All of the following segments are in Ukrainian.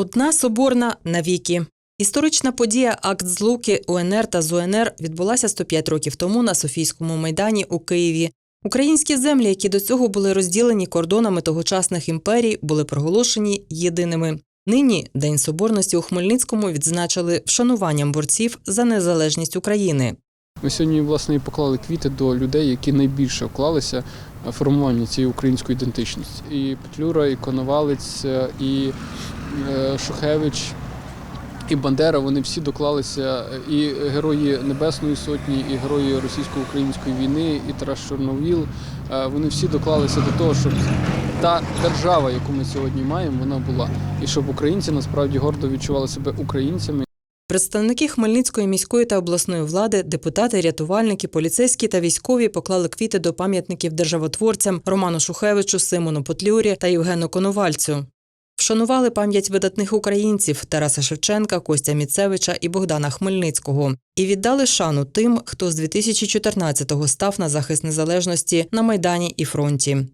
Одна соборна навіки. Історична подія Акт злуки УНР та ЗУНР відбулася 105 років тому на Софійському майдані у Києві. Українські землі, які до цього були розділені кордонами тогочасних імперій, були проголошені єдиними. Нині День Соборності у Хмельницькому відзначили вшануванням борців за незалежність України. Ми сьогодні власне і поклали квіти до людей, які найбільше вклалися в формування цієї української ідентичності. І Петлюра, і Коновалець, і Шухевич, і Бандера. Вони всі доклалися, і герої Небесної Сотні, і герої російсько-української війни, і Тарас Чорновіл. Е, Вони всі доклалися до того, щоб та держава, яку ми сьогодні маємо, вона була, і щоб українці насправді гордо відчували себе українцями. Представники Хмельницької міської та обласної влади, депутати, рятувальники, поліцейські та військові поклали квіти до пам'ятників державотворцям Роману Шухевичу, Симону Потлюрі та Євгену Коновальцю. Вшанували пам'ять видатних українців Тараса Шевченка, Костя Міцевича і Богдана Хмельницького і віддали шану тим, хто з 2014-го став на захист незалежності на майдані і фронті.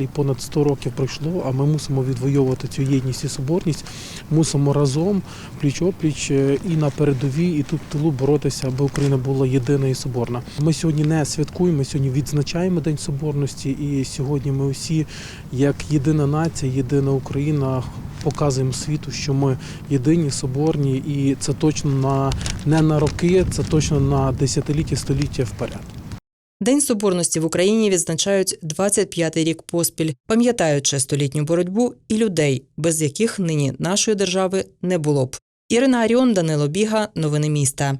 І понад 100 років пройшло, а ми мусимо відвоювати цю єдність і соборність. Мусимо разом, пліч опліч е, і на передовій, і тут в тилу боротися, аби Україна була єдина і соборна. Ми сьогодні не святкуємо, ми сьогодні відзначаємо День Соборності, і сьогодні ми усі, як єдина нація, єдина Україна, показуємо світу, що ми єдині, соборні, і це точно на не на роки, це точно на десятиліття, століття вперед. День соборності в Україні відзначають 25-й рік поспіль, пам'ятаючи столітню боротьбу і людей, без яких нині нашої держави не було б. Ірина Аріон, Данило Біга, новини міста.